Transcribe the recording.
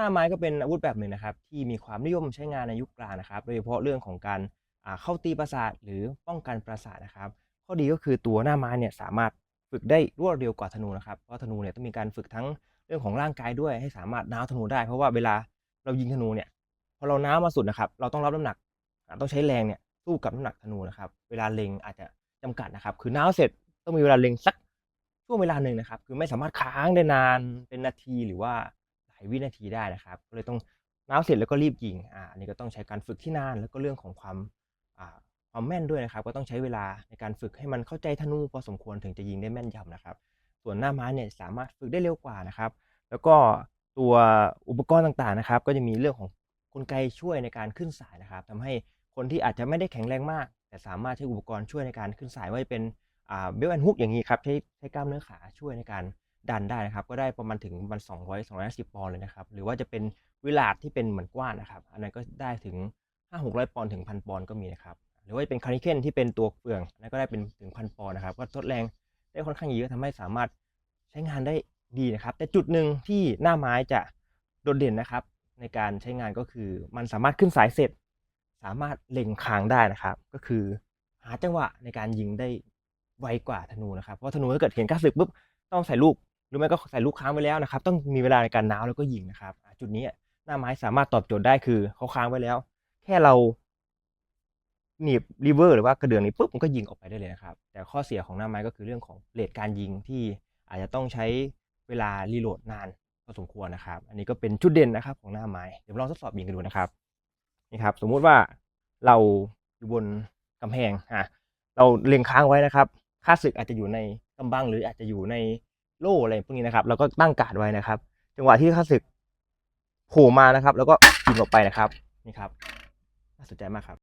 น้าไม้ก็เป็นอาวุธแบบหนึ่งนะครับ ที่มีความนิยมใช้งานในยุคกลางนะครับ โดยเฉพาะเรื่องของการเข้าตีปราสาทหรือป้องกันปราสาทนะครับ ข้อดีก็คือตัวหน้าไม้เนี่ยสามารถฝึกได้รวดเร็วกว่าธนูนะครับ เพราะธนูเนี่ยต้องมีการฝึกทั้งเรื่องของร่างกายด้วยให้สามารถน้าวธนูได้ เพราะว่าเวลาเรายิงธนูเนี่ยพอเราน้าวมาสุดนะครับ เราต้องรับน้ำหนักต้องใช้แรงเนี่ยสู้กับน้ำหนักธนูนะครับ เวลาเล็งอาจจะจำกัดนะครับ คือน้าวเสร็จต้องมีเวลาเล็งสักช่วงเวลาหนึ่งนะครับ คือไม่สามารถค้างได้นานเป็นนาทีหรือว่า วินาทีได้นะครับ ก็เลยต้องน้าวเสร็จแล้วก็รีบยิงอ่าอันนี้ก็ต้องใช้การฝึกที่นาน แล้วก็เรื่องของความอ่าความแม่นด้วยนะครับ ก็ต้องใช้เวลาในการฝึกให้มันเข้าใจธนูพอสมควรถึงจะยิงได้แม่นยำนะครับ ส่วนหน้าม้าเนี่ยสามารถฝึกได้เร็วกว่านะครับ แล้วก็ตัวอุปกรณ์ต่างๆนะครับ ก็จะมีเรื่องของกลไกช่วยในการขึ้นสายนะครับทำให้คนที่อาจจะไม่ได้แข็งแรงมาก แต่สามารถใช้อุปกรณ์ช่วยในการขึ้นสายว่าจะเป็นเบลแอนฮุกอย่างนี้ครับใช้ใช้กล้ามเนื้อขาช่วยในการ ดันได้นะครับ ก็ได้ประมาณถึงประมัน200 250ปอนด์เลยนะครับ หรือว่าจะเป็นเวลาดที่เป็นเหมือนกว้านนะครับ อันนั้นก็ได้ถึง5 600ปอนด์ถึงพันปอนด์ก็มีนะครับ หรือว่าจะเป็นคาริเคนที่เป็นตัวเฟืองอันนั้นก็ได้เป็นถึงพันปอนด์นะครับ ก็ทดแรงได้ค่อนข้างเยอะทำให้สามารถใช้งานได้ดีนะครับ แต่จุดหนึ่งที่หน้าไม้จะโดดเด่นนะครับ ในการใช้งานก็คือมันสามารถขึ้นสายเสร็จ สามารถเล็งคางได้นะครับ ก็คือหาจังหวะในการยิงได้ไวกว่าธนูนะครับ เพราะธนูถ้าเกิดเห็นกล้าศึกปุ๊บต้องใส่ลูก หรือไม่ก็ใส่ลูกค้างไว้แล้วนะครับ ต้องมีเวลาในการน้าวแล้วก็ยิงนะครับ จุดนี้หน้าไม้สามารถตอบโจทย์ได้คือเขาค้างไว้แล้ว แค่เราหนีบรีเวอร์หรือว่ากระเดื่องนี้ปุ๊บมันก็ยิงออกไปได้เลยนะครับ แต่ข้อเสียของหน้าไม้ก็คือเรื่องของเรทการยิงที่อาจจะต้องใช้เวลารีโหลดนานพอสมควรนะครับ อันนี้ก็เป็นจุดเด่นนะครับของหน้าไม้เดี๋ยวลองทดสอบยิงกันดูนะครับนี่ครับ สมมุติว่าเราอยู่บนกำแพงอะเราเล็งค้างไว้นะครับ ค่าศึกอาจจะอยู่ในกำบังหรืออาจจะอยู่ใน โล่อะไรพวกนี้นะครับเราก็ตั้งการ์ดไว้นะครับ จังหวะที่ข้าศึกโผล่มานะครับ แล้วก็ยิงออกไปนะครับ นี่ครับ น่าสนใจมากครับ